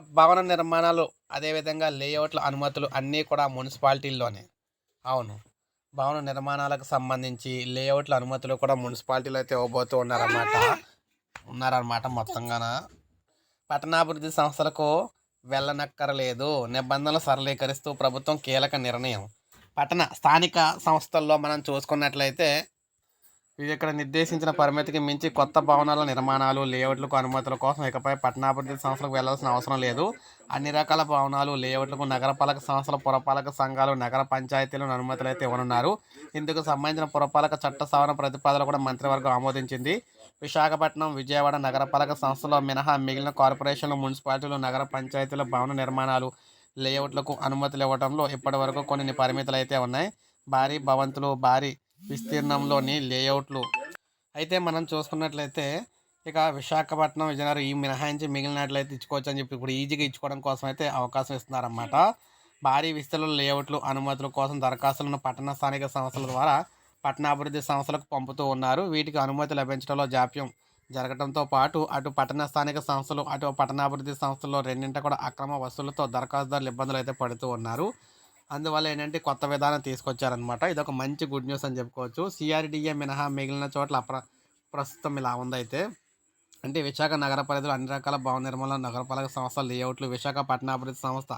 భవన నిర్మాణాలు అదేవిధంగా లేఅవుట్ల అనుమతులు అన్నీ కూడా మున్సిపాలిటీల్లోనే. అవును. భవన నిర్మాణాలకు సంబంధించి లేఅవుట్ల అనుమతులు కూడా మున్సిపాలిటీలో అయితే ఇవ్వబోతూ ఉన్నారన్నమాట. ఉన్నారన్నమాట మొత్తంగాన? పట్టణాభివృద్ధి సంస్థలకు వెళ్ళనక్కరలేదు. నిబంధనలు సరళీకరిస్తూ ప్రభుత్వం కీలక నిర్ణయం. పట్టణ స్థానిక సంస్థల్లో మనం చూసుకున్నట్లయితే ఇది ఇక్కడ నిర్దేశించిన పరిమితికి మించి కొత్త భవనాల నిర్మాణాలు లేఅవుట్లకు అనుమతుల కోసం ఇకపై పట్టణాభివృద్ధి సంస్థలకు వెళ్ళాల్సిన అవసరం లేదు. అన్ని రకాల భవనాలు లేఅవుట్లకు నగరపాలక సంస్థల పురపాలక సంఘాలు నగర పంచాయతీలను అనుమతులు అయితే ఇవ్వనున్నారు. ఇందుకు సంబంధించిన పురపాలక చట్ట సవరణ ప్రతిపాదన కూడా మంత్రివర్గం ఆమోదించింది. విశాఖపట్నం విజయవాడ నగరపాలక సంస్థలో మినహా మిగిలిన కార్పొరేషన్లు మున్సిపాలిటీలు నగర పంచాయతీల భవన నిర్మాణాలు లేఅవుట్లకు అనుమతులు ఇవ్వడంలో ఇప్పటివరకు కొన్ని పరిమితులు అయితే ఉన్నాయి. భారీ భవంతులు భారీ విస్తీర్ణంలోని లేఅవుట్లు. అయితే మనం చూసుకున్నట్లయితే ఇక విశాఖపట్నం విజయనగరం ఈ మినహాయించి మిగిలినట్లయితే ఇచ్చుకోవచ్చు అని చెప్పి ఇప్పుడు ఈజీగా ఇచ్చుకోవడం కోసం అయితే అవకాశం ఇస్తున్నారన్నమాట. భారీ విస్తీర్ణ లేఅవుట్లు అనుమతుల కోసం దరఖాస్తులను పట్టణ స్థానిక సంస్థల ద్వారా పట్టణాభివృద్ధి సంస్థలకు పంపుతూ ఉన్నారు. వీటికి అనుమతి లభించడంలో జాప్యం జరగడంతో పాటు అటు పట్టణ స్థానిక సంస్థలు అటు పట్టణాభివృద్ధి సంస్థల్లో రెండింట కూడా అక్రమ వసూలతో దరఖాస్తుదారులు ఇబ్బందులు అయితే పడుతూ ఉన్నారు. అందువల్ల ఏంటంటే కొత్త విధానం తీసుకొచ్చారనమాట ఇది ఒక మంచి గుడ్ న్యూస్ అని చెప్పుకోవచ్చు. సిఆర్డిఏ మినహా మిగిలిన చోట్ల అప్ర ప్రస్తుతం ఇలా ఉందైతే అంటే విశాఖ నగర పరిధిలో అన్ని రకాల భవన నిర్మాణ నగరపాలక సంస్థల లేఅవుట్లు విశాఖపట్నాభివృద్ధి సంస్థ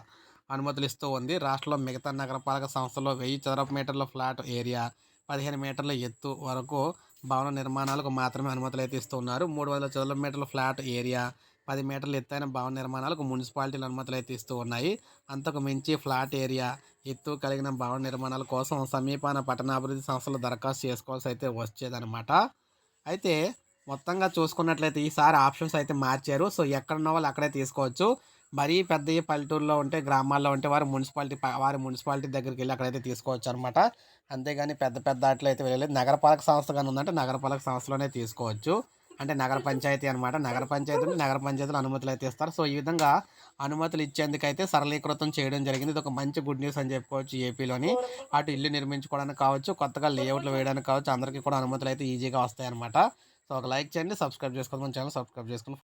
అనుమతులు ఇస్తూ ఉంది. రాష్ట్రంలో మిగతా నగరపాలక సంస్థల్లో వెయ్యి చదరపు మీటర్ల ఫ్లాట్ ఏరియా పదిహేను మీటర్ల ఎత్తు వరకు భవన నిర్మాణాలకు మాత్రమే అనుమతులు అయితే ఇస్తున్నారు. మూడు వందల చదరపు మీటర్ల ఫ్లాట్ ఏరియా పది మీటర్ల ఎత్తైన భవన నిర్మాణాలకు మున్సిపాలిటీలు అనుమతులు అయితే ఇస్తూ ఉన్నాయి. అంతకు మించి ఫ్లాట్ ఏరియా ఎత్తు కలిగిన భవన నిర్మాణాల కోసం సమీపాన పట్టణాభివృద్ధి సంస్థలు దరఖాస్తు చేసుకోవాల్సి అయితే వచ్చేదనమాట అయితే మొత్తంగా చూసుకున్నట్లయితే ఈసారి ఆప్షన్స్ అయితే మార్చారు. సో ఎక్కడున్న వాళ్ళు అక్కడే తీసుకోవచ్చు. మరీ పెద్ద పల్లెటూరులో ఉంటే గ్రామాల్లో ఉంటే వారు మున్సిపాలిటీ వారి మున్సిపాలిటీ దగ్గరికి వెళ్ళి అక్కడైతే తీసుకోవచ్చు అనమాట అంతేగాని పెద్ద పెద్ద అట్లయితే వెళ్ళలేదు. నగరపాలక సంస్థ కానీ ఉందంటే నగరపాలక సంస్థలోనే తీసుకోవచ్చు. అంటే నగర పంచాయతీ అనమాట నగర పంచాయతీ ఉంటే నగర పంచాయతీలో అనుమతులు అయితే ఇస్తారు. సో ఈ విధంగా అనుమతులు ఇచ్చేందుకైతే సరళీకృతం చేయడం జరిగింది. ఇది ఒక మంచి గుడ్ న్యూస్ అని చెప్పుకోవచ్చు ఏపీలోని. అటు ఇల్లు నిర్మించుకోవడానికి కావచ్చు కొత్తగా లేఅవుట్లు వేయడానికి కావచ్చు అందరికీ కూడా అనుమతులు అయితే ఈజీగా వస్తాయన్నమాట. సో ఒక లైక్ చేయండి సబ్స్క్రైబ్ చేసుకోండి మన ఛానల్ సబ్స్క్రైబ్ చేసుకోండి.